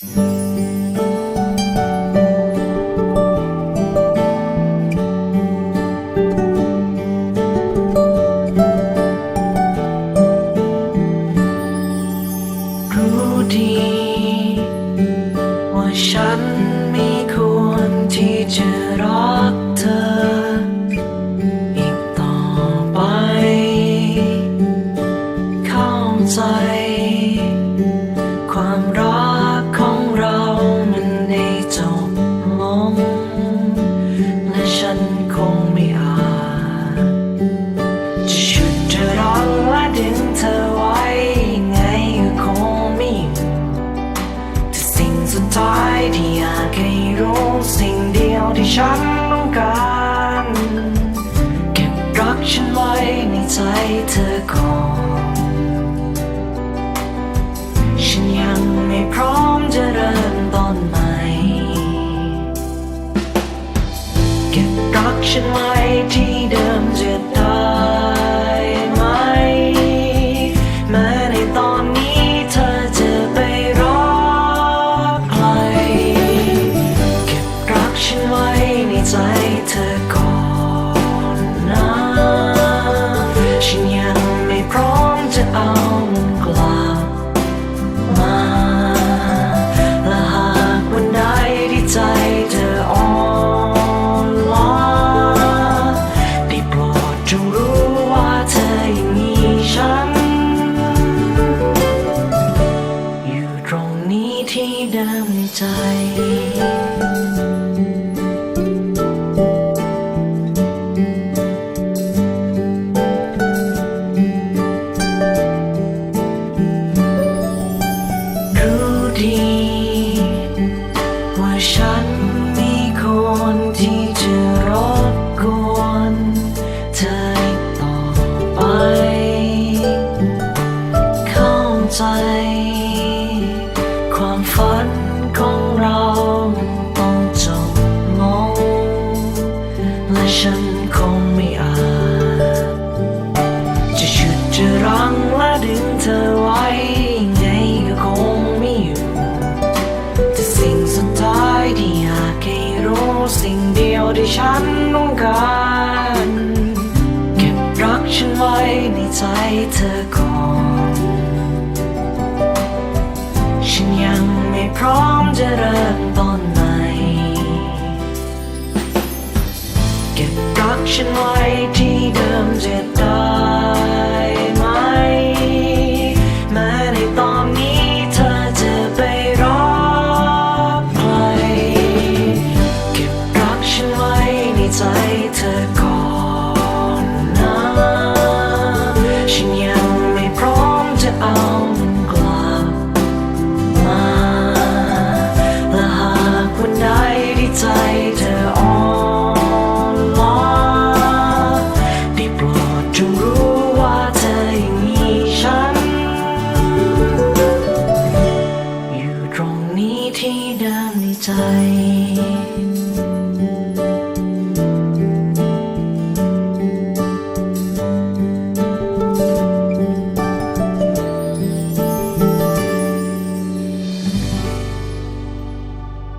รู้ดีว่าฉันไม่ควรที่จะรัก ฉันต้องการเก็บรักฉันไว้ในใจเธอก่อน ฉันยังไม่พร้อมจะเริ่มต้นใหม่เก็บรักฉันไว้ที่ มจะเอามันกลับมา และหากวันใดที่ใจเธออ่อนล้าได้โปรดจงรู้ว่าเธอยังมีฉัน อยู่ตรงนี้ที่เดิมในใจ ว่าฉันม่ควรที่จะรบกวนเธอต่อไป เข้าใจ ความฝันของเรามันต้องจบลงและฉันคงไม่อาจ จะฉุดจะรั้งและดึงเธอ ฉันต้องการเก็บรักฉันไว้ในใจเธอก่อน ฉันยังไม่พร้อมจะเริ่มต้นใหม่เก็บรักฉันไว้ที่เดิมจะได้ side.